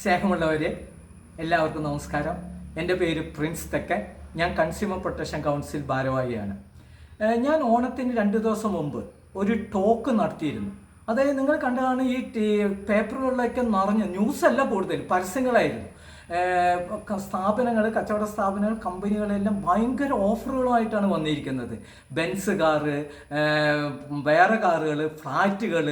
സ്നേഹമുള്ളവരെ എല്ലാവർക്കും നമസ്കാരം. എന്റെ പേര് പ്രിൻസ് തെക്കൻ. ഞാൻ കൺസ്യൂമർ പ്രൊട്ടക്ഷൻ കൗൺസിൽ ഭാരവാഹിയാണ്. ഞാൻ ഓണത്തിന് രണ്ട് ദിവസം മുമ്പ് ഒരു ടോക്ക് നടത്തിയിരുന്നു. അതായത് നിങ്ങൾ കണ്ടതാണ് ഈ പേപ്പറുകളിലൊക്കെ നിറഞ്ഞ ന്യൂസല്ല കൂടുതൽ പരസ്യങ്ങളായിരുന്നു. സ്ഥാപനങ്ങൾ കച്ചവട സ്ഥാപനങ്ങൾ കമ്പനികളെല്ലാം ഭയങ്കര ഓഫറുകളുമായിട്ടാണ് വന്നിരിക്കുന്നത്. ബെൻസ് കാറ് വേറെ കാറുകൾ ഫ്ലാറ്റുകൾ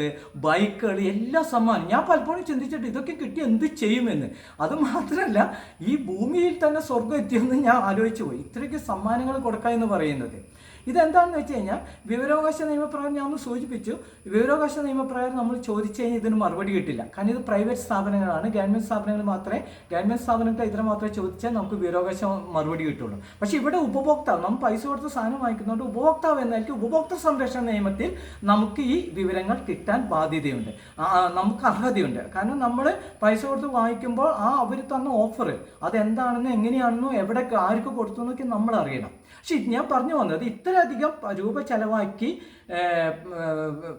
ബൈക്കുകൾ എല്ലാ സമ്മാനം ഞാൻ പലപ്പോഴും ചിന്തിച്ചിട്ട് ഇതൊക്കെ കിട്ടി എന്ത് ചെയ്യുമെന്ന്. അത് മാത്രമല്ല ഈ ഭൂമിയിൽ തന്നെ സ്വർഗം എത്തിയെന്ന് ഞാൻ ആലോചിച്ചു പോയി. ഇത്രയ്ക്ക് സമ്മാനങ്ങൾ കൊടുക്കുക എന്ന് പറയുന്നത്. ഇതെന്താണെന്ന് വെച്ച് കഴിഞ്ഞാൽ വിവരാവകാശ നിയമപ്രകാരം ഞാൻ ഒന്ന് സൂചിപ്പിച്ചു. വിവരാവകാശ നിയമപ്രകാരം നമ്മൾ ചോദിച്ചു കഴിഞ്ഞാൽ ഇതിന് മറുപടി കിട്ടില്ല. കാരണം ഇത് പ്രൈവറ്റ് സ്ഥാപനങ്ങളാണ്. ഗവൺമെന്റ് സ്ഥാപനങ്ങൾ മാത്രമേ ഗവൺമെന്റ് സ്ഥാപനങ്ങൾക്ക് ഇതിനെ മാത്രമേ ചോദിച്ചാൽ നമുക്ക് വിവരാവകാശ മറുപടി കിട്ടുള്ളൂ. പക്ഷേ ഇവിടെ ഉപഭോക്താവ് നമ്മൾ പൈസ കൊടുത്ത് സാധനം വാങ്ങിക്കുന്നതുകൊണ്ട് ഉപഭോക്താവ് എന്നായിരിക്കും ഉപഭോക്തൃ സംരക്ഷണ നിയമത്തിൽ നമുക്ക് ഈ വിവരങ്ങൾ കിട്ടാൻ ബാധ്യതയുണ്ട്. നമുക്ക് അർഹതയുണ്ട്. കാരണം നമ്മൾ പൈസ കൊടുത്ത് വാങ്ങിക്കുമ്പോൾ ആ അവർ തന്ന ഓഫർ അതെന്താണെന്ന് എങ്ങനെയാണെന്നോ എവിടെ ആർക്ക് കൊടുത്തു എന്നൊക്കെ നമ്മൾ അറിയണം പക്ഷെ ഞാൻ പറഞ്ഞു വന്നത് ഇത്രയധികം രൂപ ചെലവാക്കി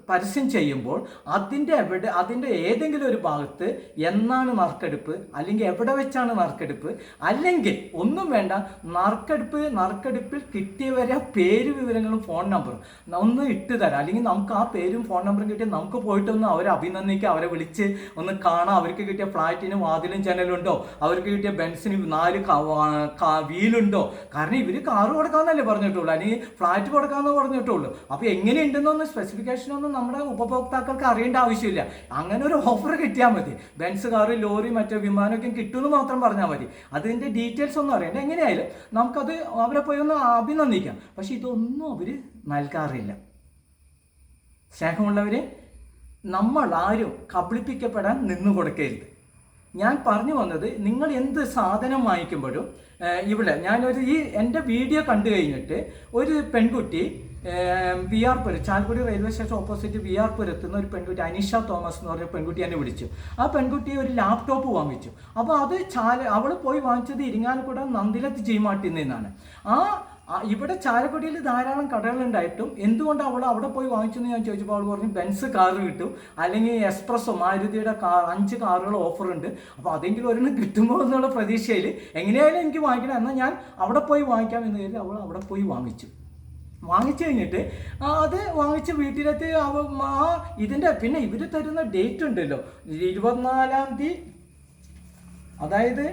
പരസ്യം ചെയ്യുമ്പോൾ അതിന്റെ എവിടെ അതിന്റെ ഏതെങ്കിലും ഒരു ഭാഗത്ത് എന്നാണ് നറുക്കെടുപ്പ് അല്ലെങ്കിൽ എവിടെ വെച്ചാണ് നറുക്കെടുപ്പ് അല്ലെങ്കിൽ ഒന്നും വേണ്ട നറുക്കെടുപ്പ് നറുക്കെടുപ്പിൽ കിട്ടിയവരെ പേര് വിവരങ്ങളും ഫോൺ നമ്പറും. ഒന്ന് ഇട്ട് തരാം. അല്ലെങ്കിൽ നമുക്ക് ആ പേരും ഫോൺ നമ്പറും കിട്ടിയാൽ നമുക്ക് പോയിട്ടൊന്ന് അവരെ അഭിനന്ദിക്കുക അവരെ വിളിച്ച് ഒന്ന് കാണാം. അവർക്ക് കിട്ടിയ ഫ്ലാറ്റിന് വാതിലും ജനലുണ്ടോ അവർക്ക് കിട്ടിയ ബെൻസിന് നാല് വീലുണ്ടോ? കാരണം ഇവർ കാറ് കൊടുക്കാമെന്നല്ലേ പറഞ്ഞിട്ടുള്ളൂ. അല്ലെങ്കിൽ ഫ്ലാറ്റ് കൊടുക്കാമെന്ന് പറഞ്ഞിട്ടുള്ളൂ. അപ്പോൾ എങ്ങനെയുണ്ടെന്നൊന്ന് സ്പെസിഫിക്കേഷൻ ഒന്നും നമ്മുടെ ഉപഭോക്താക്കൾക്ക് അറിയേണ്ട ആവശ്യമില്ല. അങ്ങനെ ഒരു ഓഫർ കിട്ടിയാൽ മതി. ബെൻസ് കാറ് ലോറി മറ്റേ വിമാനമൊക്കെ കിട്ടുമെന്ന് മാത്രം പറഞ്ഞാൽ മതി. അതിന്റെ ഡീറ്റെയിൽസ് ഒന്നും അറിയണ്ട. എങ്ങനെയായാലും നമുക്കത് അവരെ പോയി ഒന്ന് അഭിനന്ദിക്കാം. പക്ഷെ ഇതൊന്നും അവർ നൽകാറില്ല. സ്നേഹമുള്ളവർ നമ്മൾ ആരും കബളിപ്പിക്കപ്പെടാൻ നിന്നു കൊടുക്കരുത്. ഞാൻ പറഞ്ഞു വന്നത് നിങ്ങൾ എന്ത് സാധനം വാങ്ങിക്കുമ്പോഴും ഇവിടെ ഞാനൊരു ഈ എന്റെ വീഡിയോ കണ്ടു കഴിഞ്ഞിട്ട് ഒരു പെൺകുട്ടി V R Puram Chalakudy railway station opposite V R പുരത്തുനിന്ന് ഒരു പെൺകുട്ടി അനിഷ തോമസ് എന്ന് പറഞ്ഞ പെൺകുട്ടി എന്നെ വിളിച്ചു. ആ പെൺകുട്ടി ഒരു ലാപ്ടോപ്പ് വാങ്ങിച്ചു. അപ്പോൾ അത് ചാല അവൾ പോയി വാങ്ങിച്ചത് ഇരിങ്ങാലക്കുട നന്ദിലത്ത് ജീമാട്ടിൽ നിന്നാണ്. ആ ഇവിടെ ചാലക്കുടിയിൽ ധാരാളം കടകളുണ്ടായിട്ടും എന്തുകൊണ്ട് അവൾ അവിടെ പോയി വാങ്ങിച്ചെന്ന് ഞാൻ ചോദിച്ചപ്പോൾ അവൾ പറഞ്ഞു ബെൻസ് കാറ് കിട്ടും അല്ലെങ്കിൽ എക്സ്പ്രസ്സോ മാരുതിയുടെ കാർ അഞ്ച് കാറുകൾ ഓഫർ ഉണ്ട്. അപ്പോൾ അതെങ്കിലും ഒരെണ്ണം കിട്ടുമോ എന്നുള്ള പ്രതീക്ഷയിൽ എങ്ങനെയായാലും എനിക്ക് വാങ്ങിക്കണം എന്നാൽ ഞാൻ അവിടെ പോയി വാങ്ങിക്കാം എന്ന് കരുതി അവൾ അവിടെ പോയി വാങ്ങിച്ചു. വാങ്ങിച്ചു കഴിഞ്ഞിട്ട് അത് വാങ്ങിച്ച് വീട്ടിലെത്തി ആ ഇതിന്റെ പിന്നെ ഇവർ തരുന്ന ഡേറ്റ് ഉണ്ടല്ലോ ഇരുപത്തിനാലാം തീയതി അതായത്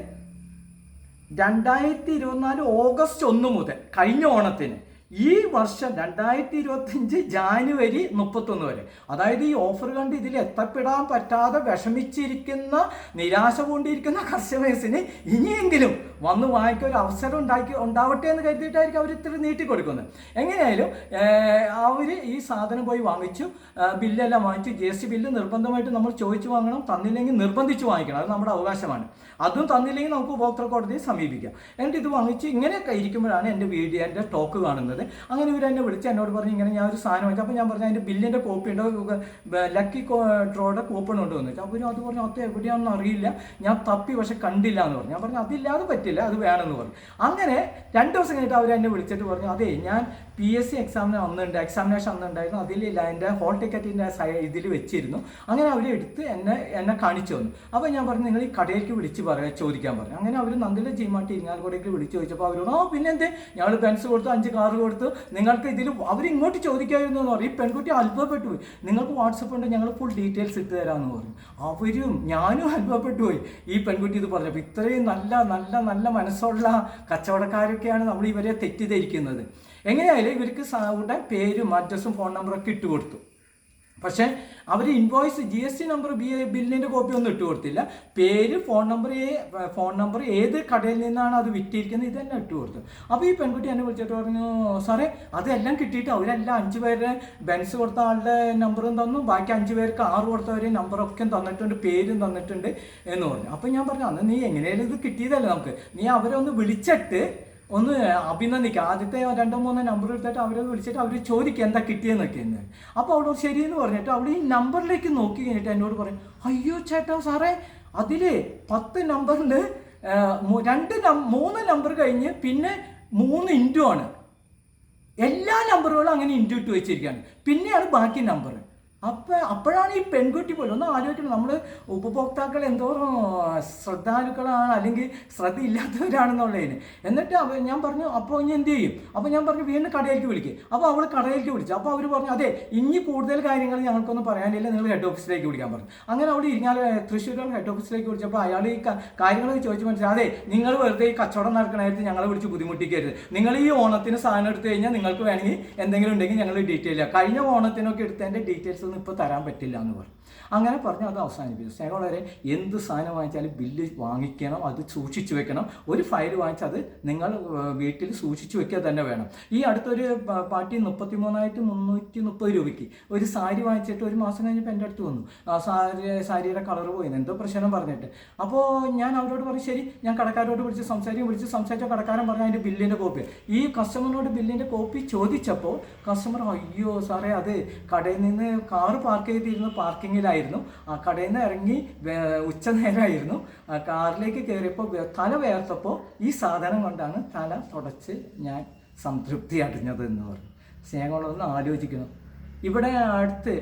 രണ്ടായിരത്തി ഇരുപത്തിനാല് ഓഗസ്റ്റ് ഒന്ന് മുതൽ കഴിഞ്ഞ ഓണത്തിന്. ഈ വർഷം രണ്ടായിരത്തി ഇരുപത്തിയഞ്ച് ജാനുവരി മുപ്പത്തൊന്ന് വരെ. അതായത് ഈ ഓഫർ കണ്ട് ഇതിൽ എത്തപ്പെടാൻ പറ്റാതെ വിഷമിച്ചിരിക്കുന്ന നിരാശ കൊണ്ടിരിക്കുന്ന കസ്റ്റമേഴ്സിന് ഇനിയെങ്കിലും വന്ന് വാങ്ങിക്കാൻ ഒരു അവസരം ഉണ്ടാക്കി ഉണ്ടാവട്ടെ എന്ന് കരുതിയിട്ടായിരിക്കും അവർ ഇത്ര നീട്ടി കൊടുക്കുന്നത് എങ്ങനെയായാലും അവർ ഈ സാധനം പോയി വാങ്ങിച്ചു. ബില്ലെല്ലാം വാങ്ങിച്ചു. ജി എസ് ടി ബില്ല് നിർബന്ധമായിട്ട് നമ്മൾ ചോദിച്ചു വാങ്ങണം തന്നില്ലെങ്കിൽ നിർബന്ധിച്ച് വാങ്ങിക്കണം. അത് നമ്മുടെ അവകാശമാണ്. അതും തന്നില്ലെങ്കിൽ നമുക്ക് ഉപഭോക്തൃ കോടതിയെ സമീപിക്കാം. എന്നിട്ട് ഇത് വാങ്ങിച്ച് ഇങ്ങനെ ഇരിക്കുമ്പോഴാണ് എന്റെ വീഡിയോ എന്റെ ടോക്ക് കാണുന്നത്. അങ്ങനെ ഇവർ എന്നെ വിളിച്ച് എന്നോട് പറഞ്ഞു ഇങ്ങനെ ഞാൻ ഒരു സാധനം വാങ്ങിച്ചു. അപ്പോൾ ഞാൻ പറഞ്ഞു അതിന്റെ ബില്ലിന്റെ കോപ്പി ഉണ്ടോ? ലക്കി ഡ്രോയുടെ കൂപ്പൺ ഉണ്ടോ? എന്ന് വെച്ചാൽ അപ്പോൾ അത് പറഞ്ഞു അത് എവിടെയാണെന്ന് അറിയില്ല. ഞാൻ തപ്പി പക്ഷെ കണ്ടില്ല എന്ന് പറഞ്ഞു. ഞാൻ പറഞ്ഞു അതില്ലാതെ പറ്റില്ല അത് വേണമെന്ന് പറഞ്ഞു. അങ്ങനെ രണ്ട് ദിവസം കഴിഞ്ഞിട്ട് അവർ എന്നെ വിളിച്ചിട്ട് പറഞ്ഞു അതെ ഞാൻ പി എസ് സി എക്സാമിന് അന്നുണ്ട് എക്സാമിനേഷൻ അന്നുണ്ടായിരുന്നു. അതിലില്ല എന്റെ ഹോൾ ടിക്കറ്റിന്റെ ഇതിൽ വെച്ചിരുന്നു. അങ്ങനെ അവർ എടുത്ത് എന്നെ എന്നെ കാണിച്ചു തന്നു. അപ്പോൾ ഞാൻ പറഞ്ഞു നിങ്ങൾ ഈ കടയിലേക്ക് വിളിച്ച് പറയാ ചോദിക്കാൻ പറഞ്ഞു അങ്ങനെ അവർ നന്ദിലെ ജീമാട്ടി ഇരിങ്ങാലക്കുടയ്ക്ക് വിളിച്ച് ചോദിച്ചപ്പോൾ അവരോട് ഓ പിന്നെ എന്തേ ഞങ്ങൾ പെൻസ് കൊടുത്തു അഞ്ച് കാറ് കൊടുത്തു. നിങ്ങൾക്ക് ഇതിൽ അവർ ഇങ്ങോട്ട് ചോദിക്കായിരുന്നു എന്ന് പറയും ഈ പെൺകുട്ടി അത്ഭുതപ്പെട്ടു പോയി. നിങ്ങൾക്ക് വാട്സപ്പ് ഉണ്ട് ഞങ്ങൾ ഫുൾ ഡീറ്റെയിൽസ് ഇട്ട് തരാമെന്ന് പറഞ്ഞു. അവരും ഞാനും അത്ഭുതപ്പെട്ടു പോയി. ഈ പെൺകുട്ടി ഇത് പറഞ്ഞപ്പോൾ ഇത്രയും നല്ല നല്ല നല്ല മനസ്സുള്ള കച്ചവടക്കാരൊക്കെയാണ് നമ്മൾ ഇവരെ തെറ്റിദ്ധരിക്കുന്നത്. എങ്ങനെയായാലും ഇവർക്ക് സാറിന്റെ പേരും അഡ്രസ്സും ഫോൺ നമ്പറും ഒക്കെ ഇട്ട് കൊടുത്തു. പക്ഷേ അവർ invoice G S T number B ബില്ലിന്റെ കോപ്പി ഒന്നും ഇട്ട് കൊടുത്തില്ല. പേര് ഫോൺ നമ്പർ ഫോൺ നമ്പർ ഏത് കടയിൽ നിന്നാണ് അത് വിറ്റിരിക്കുന്നത് ഇതെല്ലാം ഇട്ട് കൊടുത്തു. അപ്പോൾ ഈ പെൺകുട്ടി എന്നെ വിളിച്ചിട്ട് പറഞ്ഞു സാറേ അതെല്ലാം കിട്ടിയിട്ട് അവരെല്ലാം അഞ്ച് പേരുടെ ബെൻസ് കൊടുത്ത ആളുടെ നമ്പറും തന്നു. ബാക്കി അഞ്ച് പേർക്ക് ആറ് കൊടുത്തവരെ നമ്പറൊക്കെ തന്നിട്ടുണ്ട് പേരും തന്നിട്ടുണ്ട് എന്ന് പറഞ്ഞു. അപ്പോൾ ഞാൻ പറഞ്ഞു അന്ന് നീ എങ്ങനെയായാലും ഇത് കിട്ടിയതല്ലേ നമുക്ക്. നീ അവരെ ഒന്ന് വിളിച്ചിട്ട് ഒന്ന് അഭിനന്ദിക്കുക ആദ്യത്തെ രണ്ടോ മൂന്നോ നമ്പർ എടുത്തിട്ട് അവരെ വിളിച്ചിട്ട് അവർ ചോദിക്കുക എന്താ കിട്ടിയെന്നൊക്കെ എന്ന്. അപ്പോൾ അവളോട് ശരിയെന്ന് പറഞ്ഞിട്ട് അവിടെ ഈ നമ്പറിലേക്ക് നോക്കി കഴിഞ്ഞിട്ട് എന്നോട് പറയും അയ്യോ ചേട്ടാ സാറേ അതിൽ പത്ത് നമ്പറിൽ രണ്ട് മൂന്ന് നമ്പർ കഴിഞ്ഞ് പിന്നെ മൂന്ന് ഇന്റു ആണ്. എല്ലാ നമ്പറുകളും അങ്ങനെ ഇന്റു ഇട്ട് വെച്ചിരിക്കുകയാണ്. പിന്നെയാണ് ബാക്കി നമ്പർ അപ്പം അപ്പോഴാണ് ഈ പെൺകുട്ടി പോലും ഒന്ന് ആലോചിക്കണം നമ്മൾ ഉപഭോക്താക്കൾ എന്തോരം ശ്രദ്ധാലുക്കളാണ് അല്ലെങ്കിൽ ശ്രദ്ധ ഇല്ലാത്തവരാണെന്നുള്ളതിന് എന്നിട്ട് അവ ഞാൻ പറഞ്ഞു അപ്പോൾ ഇനി എന്ത് ചെയ്യും? അപ്പോൾ ഞാൻ പറഞ്ഞു വീണ്ടും കടയിലേക്ക് വിളിക്കും. അപ്പോൾ അവൾ കടയിലേക്ക് വിളിച്ചു. അപ്പോൾ അവർ പറഞ്ഞു അതെ ഇനി കൂടുതൽ കാര്യങ്ങൾ ഞങ്ങൾക്കൊന്നും പറയാനില്ല. നിങ്ങൾ ഹെഡ് ഓഫീസിലേക്ക് വിളിക്കാൻ പറഞ്ഞു. അങ്ങനെ അവിടെ ഇരിഞ്ഞാൽ തൃശ്ശൂർ ഹെഡ് ഓഫീസിലേക്ക് വിളിച്ചപ്പോൾ അയാൾ ഈ കാര്യങ്ങൾ ചോദിച്ചു മനസ്സിലായി. അതെ നിങ്ങൾ വെറുതെ ഈ കച്ചവടം നടക്കണായിട്ട് ഞങ്ങളെ വിളിച്ച് ബുദ്ധിമുട്ടിക്കരുത്. നിങ്ങൾ ഈ ഓണത്തിന് സാധനം എടുത്തു കഴിഞ്ഞാൽ നിങ്ങൾക്ക് വേണമെങ്കിൽ എന്തെങ്കിലും ഉണ്ടെങ്കിൽ ഞങ്ങൾ ഡീറ്റെയിൽ കഴിഞ്ഞ ഓണത്തിനൊക്കെ എടുത്തതിന്റെ ഡീറ്റെയിൽസ് ഒന്നും ഇപ്പോൾ തരാൻ പറ്റില്ല എന്ന് പറഞ്ഞു. അങ്ങനെ പറഞ്ഞു അത് അവസാനിപ്പിച്ചു. സ്നേഹം വളരെ എന്ത് സാധനം വാങ്ങിച്ചാലും ബില്ല് വാങ്ങിക്കണം അത് സൂക്ഷിച്ചു വെക്കണം. ഒരു ഫയൽ വാങ്ങിച്ചാൽ അത് നിങ്ങൾ വീട്ടിൽ സൂക്ഷിച്ചു വെക്കുക തന്നെ വേണം. ഈ അടുത്തൊരു പാർട്ടി മുപ്പത്തി മൂന്നായിരത്തി മുന്നൂറ്റി മുപ്പത് രൂപയ്ക്ക് ഒരു സാരി വാങ്ങിച്ചിട്ട് ഒരു മാസം കഴിഞ്ഞപ്പോൾ എന്റെ അടുത്ത് വന്നു. ആ സാരി സാരിയുടെ കളർ പോയി എന്തോ പ്രശ്നം പറഞ്ഞിട്ട്. അപ്പോൾ ഞാൻ അവരോട് പറഞ്ഞു ശരി ഞാൻ കടക്കാരോട് വിളിച്ച് സംസാരിക്കും വിളിച്ച് സംസാരിച്ച. കടക്കാരൻ പറഞ്ഞു അതിന്റെ ബില്ലിന്റെ കോപ്പി. ഈ കസ്റ്റമറിനോട് ബില്ലിന്റെ കോപ്പി ചോദിച്ചപ്പോൾ കസ്റ്റമർ അയ്യോ സാറേ അത് കടയിൽ നിന്ന് കാറ് പാർക്ക് ചെയ്തിരുന്ന പാർക്കിങ്ങിലായിരുന്നു. ആ കടയിൽ നിന്ന് ഇറങ്ങി ഉച്ച നേരമായിരുന്നു. കാറിലേക്ക് കയറിയപ്പോൾ തല വേർത്തപ്പോൾ ഈ സാധനം കൊണ്ടാണ് തല തുടച്ച് ഞാൻ സംതൃപ്തി അടഞ്ഞത് എന്ന് പറഞ്ഞു. സ്നേഹമുള്ളതൊന്ന് ആലോചിക്കുന്നു ഇവിടെ അടുത്ത്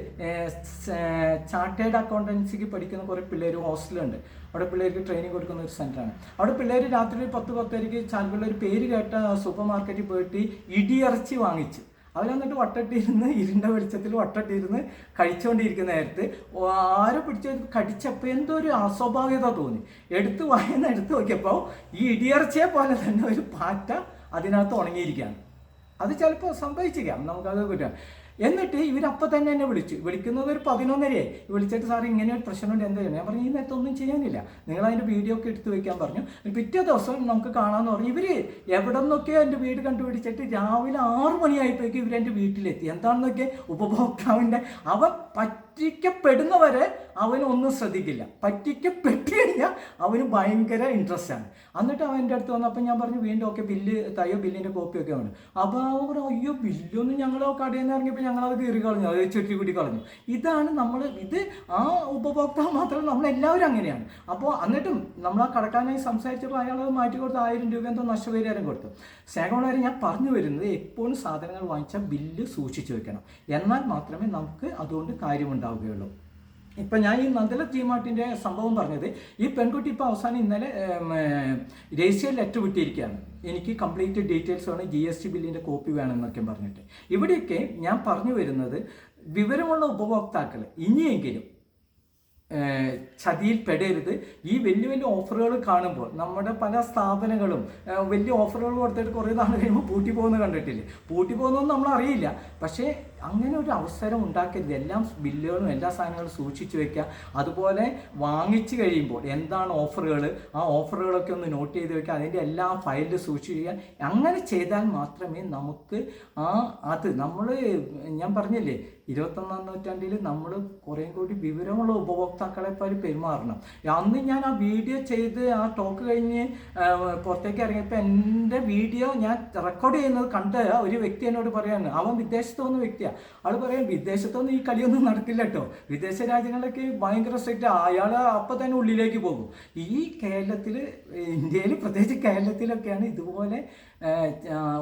ചാർട്ടേഡ് അക്കൗണ്ടൻസിക്ക് പഠിക്കുന്ന കുറേ പിള്ളേർ ഹോസ്റ്റലുണ്ട്. അവിടെ പിള്ളേർക്ക് ട്രെയിനിങ് കൊടുക്കുന്ന ഒരു സെന്ററാണ് അവിടെ പിള്ളേർ രാത്രി പത്ത് പത്തരയ്ക്ക് ചാൻപിള്ള ഒരു പേര് കേട്ട സൂപ്പർ മാർക്കറ്റിൽ പോയിട്ട് ഇടിയിറച്ചി വാങ്ങിച്ചു. അവരെന്നിട്ട് വട്ടട്ടിരുന്ന് ഇരുണ്ട വെളിച്ചത്തിൽ വട്ടട്ടിരുന്ന് കഴിച്ചുകൊണ്ടിരിക്കുന്ന നേരത്ത് ആരോ പിടിച്ച് കടിച്ചപ്പോൾ എന്തോ ഒരു അസ്വാഭാവികത തോന്നി. എടുത്ത് വായന എടുത്ത് നോക്കിയപ്പോൾ ഈ ഇടിയർച്ചയെ പോലെ തന്നെ ഒരു പാറ്റ അതിനകത്ത് ഉണങ്ങിയിരിക്കുകയാണ്. അത് ചിലപ്പോൾ സംഭവിച്ചിരിക്കാം. നമുക്കത് കിട്ടാം എന്നിട്ട് ഇവരപ്പം തന്നെ എന്നെ വിളിച്ചു. വിളിക്കുന്നത് ഒരു പതിനൊന്നരയായി. വിളിച്ചിട്ട് സാർ ഇങ്ങനെ ഒരു പ്രശ്നമുണ്ട്. എന്താ ചെയ്യണം ഞാൻ പറഞ്ഞു ഈ നേരത്തെ ഒന്നും ചെയ്യാനില്ല. നിങ്ങൾ അതിന്റെ വീഡിയോ ഒക്കെ എടുത്ത് വെക്കാൻ പറഞ്ഞു. പിറ്റേ ദിവസം നമുക്ക് കാണാമെന്ന് പറഞ്ഞു. ഇവർ എവിടെ നിന്നൊക്കെയോ എന്റെ വീട് കണ്ടുപിടിച്ചിട്ട് രാവിലെ ആറ് മണിയായപ്പോഴേക്കും ഇവർ എന്റെ വീട്ടിലെത്തി. എന്താണെന്നൊക്കെ ഉപഭോക്താവിന്റെ അവൻ പറ്റിക്കപ്പെടുന്നവരെ അവനൊന്നും ശ്രദ്ധിക്കില്ല. പറ്റിക്കപ്പെട്ട് കഴിഞ്ഞാൽ അവന് ഭയങ്കര ഇൻട്രസ്റ്റ് ആണ്. എന്നിട്ട് അവന്റെ അടുത്ത് വന്നപ്പോൾ ഞാൻ പറഞ്ഞു വീണ്ടും ഒക്കെ ബില്ല് തയ്യോ ബില്ലിന്റെ കോപ്പിയൊക്കെ വേണം. അപ്പോൾ അവർ അയ്യോ ബില്ലൊന്നും ഞങ്ങൾ കടയിൽ നിന്ന് ഇറങ്ങിയപ്പോൾ ഞങ്ങളത് കീറി കളഞ്ഞു അത് ചുറ്റി കൂടി കളഞ്ഞു. ഇതാണ് നമ്മൾ ഇത് ആ ഉപഭോക്താവ് മാത്രമല്ല നമ്മളെല്ലാവരും അങ്ങനെയാണ്. അപ്പോൾ എന്നിട്ടും നമ്മൾ ആ കടക്കാനായി സംസാരിച്ചപ്പോൾ അയാൾ അത് മാറ്റി കൊടുത്ത് ആയിരം രൂപ എന്തോ നഷ്ടപരിഹാരം കൊടുത്തു. സ്നേഹമുള്ളവരെ ഞാൻ പറഞ്ഞു വരുന്നത് എപ്പോഴും സാധനങ്ങൾ വാങ്ങിച്ചാൽ ബില്ല് സൂക്ഷിച്ചു വെക്കണം. എന്നാൽ മാത്രമേ നമുക്ക് അതുകൊണ്ട് കാര്യമുണ്ടാവുകയുള്ളൂ. ഇപ്പം ഞാൻ ഈ നന്ദല ടീമാട്ടിന്റെ സംഭവം പറഞ്ഞത് ഈ പെൺകുട്ടി ഇപ്പോൾ അവസാനം ഇന്നലെ രജിസ്റ്റർ ലെറ്റർ വിട്ടിരിക്കുകയാണ്. എനിക്ക് കംപ്ലീറ്റ് ഡീറ്റെയിൽസ് വേണം ജി എസ് ടി ബില്ലിന്റെ കോപ്പി വേണമെന്നൊക്കെ പറഞ്ഞിട്ട്. ഇവിടെയൊക്കെ ഞാൻ പറഞ്ഞു വരുന്നത് വിവരമുള്ള ഉപഭോക്താക്കൾ ഇനിയെങ്കിലും ചതിയിൽ പെടരുത്. ഈ വലിയ വലിയ ഓഫറുകൾ കാണുമ്പോൾ നമ്മുടെ പല സ്ഥാപനങ്ങളും വലിയ ഓഫറുകൾ കൊടുത്തിട്ട് കുറേ നാൾ കഴിയുമ്പോൾ പൂട്ടി പോകുന്നത് കണ്ടിട്ടില്ലേ? പൂട്ടി പോകുന്നതൊന്നും നമ്മൾ അറിയില്ല പക്ഷേ അങ്ങനെ ഒരു അവസരം ഉണ്ടാക്കരുത് എല്ലാം ബില്ലുകളും എല്ലാ സാധനങ്ങളും സൂക്ഷിച്ചു വെക്കുക. അതുപോലെ വാങ്ങിച്ചു കഴിയുമ്പോൾ എന്താണ് ഓഫറുകൾ ആ ഓഫറുകളൊക്കെ ഒന്ന് നോട്ട് ചെയ്ത് വെക്കുക. അതിന്റെ എല്ലാ ഫയലിൽ സൂക്ഷിക്കുക അങ്ങനെ ചെയ്താൽ മാത്രമേ നമുക്ക് ആ അത് നമ്മൾ ഞാൻ പറഞ്ഞില്ലേ ഇരുപത്തൊന്നാം നൂറ്റാണ്ടിൽ നമ്മൾ കുറേ കൂടി വിവരമുള്ള ഉപഭോക്താക്കളെ പോലെ പെരുമാറണം. അന്ന് ഞാൻ ആ വീഡിയോ ചെയ്ത് ആ ടോക്ക് കഴിഞ്ഞ് പുറത്തേക്ക് ഇറങ്ങിയപ്പോൾ എന്റെ വീഡിയോ ഞാൻ റെക്കോർഡ് ചെയ്യുന്നത് കണ്ട ഒരു വ്യക്തി എന്നോട് പറയാണ് അവൻ വിദേശത്ത് വന്ന വ്യക്തിയാണ് ആൾ പറയാം വിദേശത്തൊന്നും ഈ കളിയൊന്നും നടക്കില്ല കേട്ടോ വിദേശ രാജ്യങ്ങളിലൊക്കെ ഭയങ്കര സ്ട്രിക്റ്റ് അയാൾ അപ്പം തന്നെ ഉള്ളിലേക്ക് പോകും. ഈ കേരളത്തിൽ ഇന്ത്യയിൽ പ്രത്യേകിച്ച് കേരളത്തിലൊക്കെയാണ് ഇതുപോലെ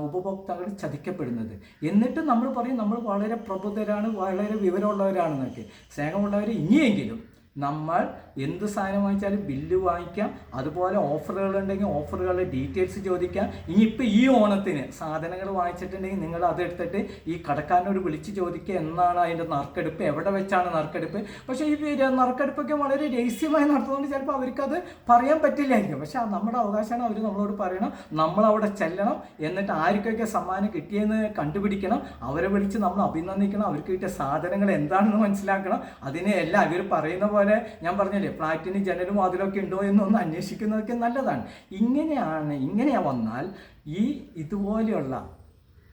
ഉപഭോക്താക്കൾ ചതിക്കപ്പെടുന്നത്. എന്നിട്ട് നമ്മൾ പറയും നമ്മൾ വളരെ പ്രബുദ്ധരാണ് വളരെ വിവരമുള്ളവരാണെന്നൊക്കെ. സ്നേഹമുള്ളവർ ഇനിയെങ്കിലും നമ്മൾ എന്ത് സാധനം വാങ്ങിച്ചാലും ബില്ല് വാങ്ങിക്കാം. അതുപോലെ ഓഫറുകൾ ഉണ്ടെങ്കിൽ ഓഫറുകളുടെ ഡീറ്റെയിൽസ് ചോദിക്കാം. ഇനിയിപ്പോൾ ഈ ഓണത്തിന് സാധനങ്ങൾ വാങ്ങിച്ചിട്ടുണ്ടെങ്കിൽ നിങ്ങൾ അതെടുത്തിട്ട് ഈ കടക്കാരനോട് വിളിച്ച് ചോദിക്കുക എന്നാണ് അതിന്റെ നറുക്കെടുപ്പ്. എവിടെ വെച്ചാണ് നറുക്കെടുപ്പ്? പക്ഷേ ഈ നറുക്കെടുപ്പൊക്കെ വളരെ രഹസ്യമായി നടത്തുന്നതുകൊണ്ട് ചിലപ്പോൾ അവർക്കത് പറയാൻ പറ്റില്ലായിരിക്കും. പക്ഷേ നമ്മുടെ അവകാശമാണ് അവർ നമ്മളോട് പറയണം. നമ്മൾ അവിടെ ചെല്ലണം. എന്നിട്ട് ആർക്കൊക്കെ സമ്മാനം കിട്ടിയെന്ന് കണ്ടുപിടിക്കണം. അവരെ വിളിച്ച് നമ്മൾ അഭിനന്ദിക്കണം. അവർക്ക് കിട്ടിയ സാധനങ്ങൾ എന്താണെന്ന് മനസ്സിലാക്കണം. അതിനെ എല്ലാം ഇവർ പറയുന്ന പോലെ ഞാൻ പറഞ്ഞില്ലേ ഫ്ലാറ്റിന് ജനലും അതിലൊക്കെ ഉണ്ടോ എന്നൊന്ന് അന്വേഷിക്കുന്നതൊക്കെ നല്ലതാണ്. ഇങ്ങനെയാണ് ഇങ്ങനെ വന്നാൽ ഈ ഇതുപോലെയുള്ള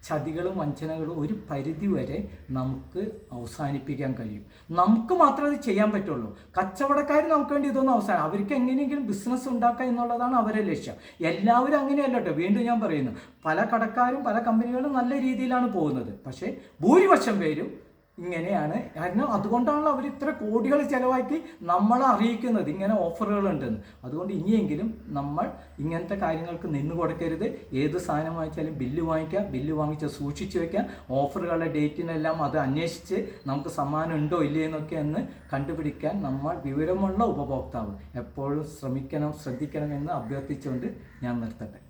ചതികളും വഞ്ചനകളും ഒരു പരിധി വരെ നമുക്ക് അവസാനിപ്പിക്കാൻ കഴിയും. നമുക്ക് മാത്രമേ അത് ചെയ്യാൻ പറ്റുള്ളൂ. കച്ചവടക്കാർ നമുക്ക് വേണ്ടി ഇതൊന്നും അവസാനം അവർക്ക് എങ്ങനെയെങ്കിലും ബിസിനസ് ഉണ്ടാക്കുക എന്നുള്ളതാണ് അവരെ ലക്ഷ്യം. എല്ലാവരും അങ്ങനെയല്ല കേട്ടോ. വീണ്ടും ഞാൻ പറയുന്നു പല കടക്കാരും പല കമ്പനികളും നല്ല രീതിയിലാണ് പോകുന്നത്. പക്ഷേ ഭൂരിപക്ഷം പേരും ഇങ്ങനെയാണ്. കാരണം അതുകൊണ്ടാണല്ലോ അവർ ഇത്ര കോടികൾ ചിലവാക്കി നമ്മളെ അറിയിക്കുന്നത്. ഇങ്ങനെ ഓഫറുകൾ ഉണ്ടെന്ന് അതുകൊണ്ട് ഇനിയെങ്കിലും നമ്മൾ ഇങ്ങനത്തെ കാര്യങ്ങൾക്ക് നിന്ന് കൊടുക്കരുത്. ഏത് സാധനം വാങ്ങിച്ചാലും ബില്ല് വാങ്ങിക്കാം. ബില്ല് വാങ്ങിച്ച് സൂക്ഷിച്ച് വെക്കാം. ഓഫറുകളുടെ ഡേറ്റിനെല്ലാം അത് അന്വേഷിച്ച് നമുക്ക് സമ്മാനം ഉണ്ടോ ഇല്ലേ എന്നൊക്കെ എന്ന് കണ്ടുപിടിക്കാൻ നമ്മൾ വിവരമുള്ള ഉപഭോക്താവ് എപ്പോഴും ശ്രമിക്കണം ശ്രദ്ധിക്കണം എന്ന് അഭ്യർത്ഥിച്ചുകൊണ്ട് ഞാൻ നിർത്തട്ടെ.